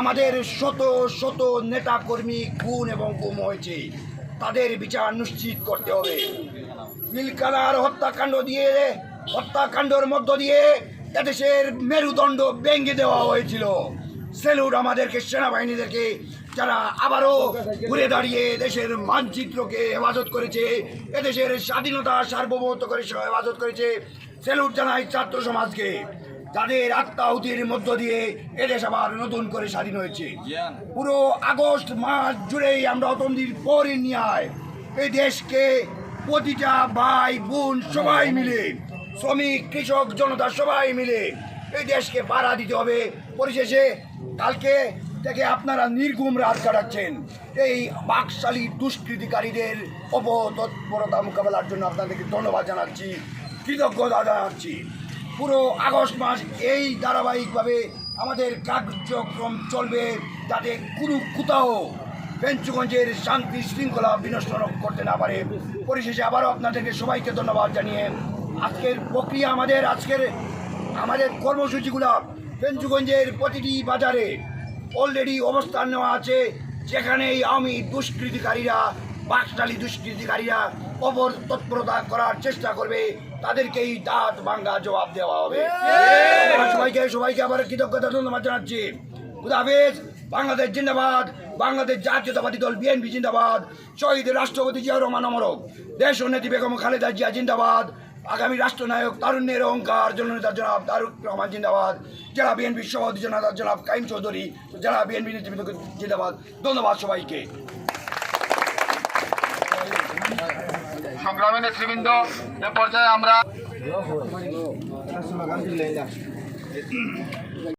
আমাদের শত শত নেতা কর্মী খুন এবং গুম হয়েছে। তাদের বিচার নিশ্চিত করতে হবে। পিলকানার হত্যাকাণ্ড দিয়ে, হত্যাকাণ্ডের মধ্য দিয়ে এদেশের মেরুদণ্ড ভেঙে দেওয়া হয়েছিল। সেলুট আমাদেরকে, সেনাবাহিনীদেরকে, যারা আবারও ঘুরে দাঁড়িয়ে দেশের মানচিত্রকে হেফাজত করেছে, এদেশের স্বাধীনতা সার্বভৌমত্ব করে হেফাজত করেছে, সেলুট জানাই ছাত্র সমাজকে। তাদের আত্মাহুতির মধ্য দিয়ে এদেশ আবার নতুন করে স্বাধীন হয়েছে। পুরো আগস্ট মাস জুড়েই আমরা অতন্দির পরে নিয়ে এই দেশকে প্রতিটা ভাই বোন সবাই মিলে শ্রমিক কৃষক জনতা সবাই মিলে এই দেশকে পাড়া দিতে হবে। পরিশেষে কালকে থেকে আপনারা নির্গুম রাত কাটাচ্ছেন। এই বাকশালী দুষ্কৃতিকারীদের অপতৎপরতা মোকাবেলার জন্য আপনাদেরকে ধন্যবাদ জানাচ্ছি কৃতজ্ঞতা জানাচ্ছি। পুরো আগস্ট মাস এই ধারাবাহিকভাবে আমাদের কার্যক্রম চলবে যাতে কোনো কোথাও পেঞ্চুগঞ্জের শান্তি শৃঙ্খলা বিনষ্ট করতে না পারে। পরিশেষে আবারও আপনাদেরকে সবাইকে ধন্যবাদ জানিয়ে আজকের প্রক্রিয়া আমাদের, আজকের আমাদের কর্মসূচিগুলো পেঞ্চুগঞ্জের প্রতিটি বাজারে অলরেডি অবস্থান নেওয়া আছে যেখানে এই আওয়ামী দুষ্কৃতিকারীরা বাকশালী দুষ্কৃতিকারীরা অপর তৎপরতা করার চেষ্টা করবে, তাদেরকেই দাঁত ভাঙ্গা জবাব দেওয়া হবে। সবাইকে সবাইকে আবার কৃতজ্ঞতা ধন্যবাদ জানাচ্ছি। খুদাহাফেজ বাংলাদেশ জিন্দাবাদ, বাংলাদেশ জাতীয়তাবাদী দল বিএনপি জিন্দাবাদ, শহীদ রাষ্ট্রপতি জিয়াউর রহমান অমরক, দেশ নেত্রী বেগম খালেদা জিয়া জিন্দাবাদ, আগামী রাষ্ট্রনায়ক তারুণ্যের অহংকার জননেতা জনাব তারুক রহমান জিন্দাবাদ, জেলা বিএনপির সভাপতি জনাব জনাব কাইম চৌধুরী, জেলা বিএনপি নেতৃবৃন্দ জিন্দাবাদ। ধন্যবাদ সবাইকে। সংগ্রামী নেতৃবৃন্দ এ পর্যায়ে আমরা